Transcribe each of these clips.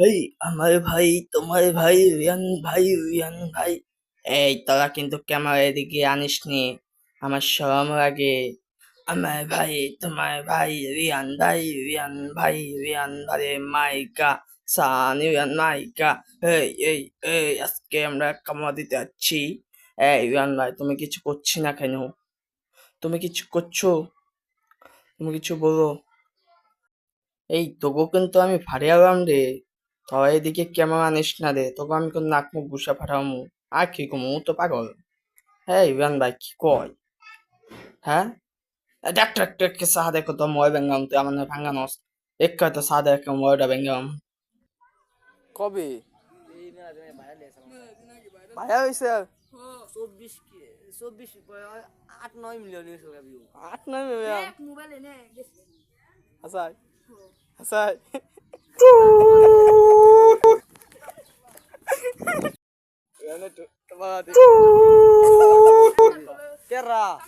এই, আমার ভাই, তোমার ভাই, রিয়ান ভাই রিয়ান ভাই। এই, তোরা কিন্তু ক্যামেরা এদিকে আনিস নি আমার শরম লাগে। আমার ভাই, তোমার ভাই, রিয়ান ভাই রিয়ান ভাই রিয়ান ভাই মাইকা সানি, রিয়ান মাইকা এই এই এই, আজকে আমরা কামড়া দিতে যাচ্ছি। এই, রিয়ান ভাই, তুমি কিছু করছি না কেন? তুমি কিছু করছ? তুমি কিছু বলো। এই তোকে কিন্তু আমি ফাড়িয়ালাম রে। তোরা এদিকে ক্যামেরা আনিস না রে তোকে আমি কোন নাক মুখ ঘুষা ফাটামু আর কি কমু তো পাগল। হ্যাঁ ইভান ভাই কি কয়? হ্যাঁ? দেখ দেখ দেখ সাহা দেখো তো মই বেঙ্গাম তুই আমার ভাঙ্গানোস এক কয় তো সাহা দেখো ময়টা বেঙ্গাম কবে? ভাইয়া হয়েছে চব্বিশ কি- চব্বিশ প- আট নয় মিলিয়ন আট নয় মেয়া মোবাইলে নে Kerah.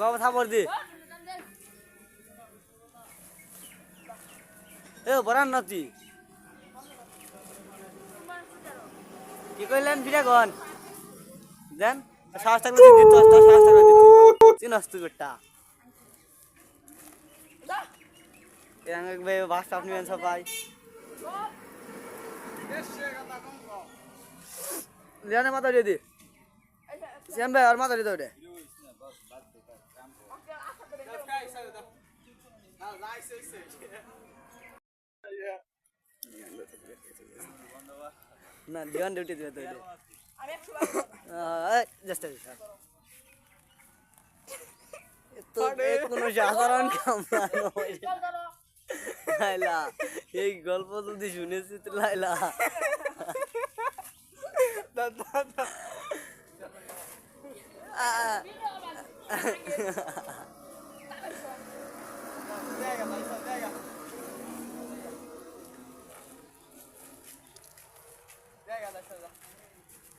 কেরা গবা দি। এ, বরান নাতি। কি কইলেন ফিরে গন দেন সাহস থাকলে দিত, তোর সাহস থাকলে দিত। চিনস তুই বেটা একবার বাস আপনি সবাই। লিয়ানে মাথা দিয়ে দি। শ্যাম ভাই আর মাথা দিয়ে দাও না লিওন ডিউটি দিবে তো জাস্ট তো কোনো সাধারণ কাম লাইলা এই গল্প যদি শুনেছি তো লাইলা।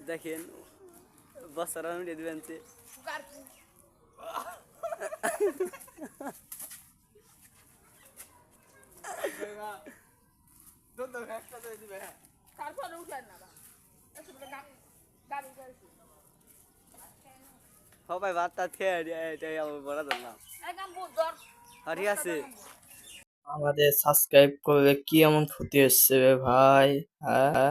দেখেন বসার আমি দিবেন সে তারপরে উঠলেন না সবাই ভাত খেয়ে এটাই বড় ধরলাম। ঠিক আছে। আমাদের সাবস্ক্রাইব করলে কি এমন ক্ষতি হচ্ছে ভাই? হ্যাঁ?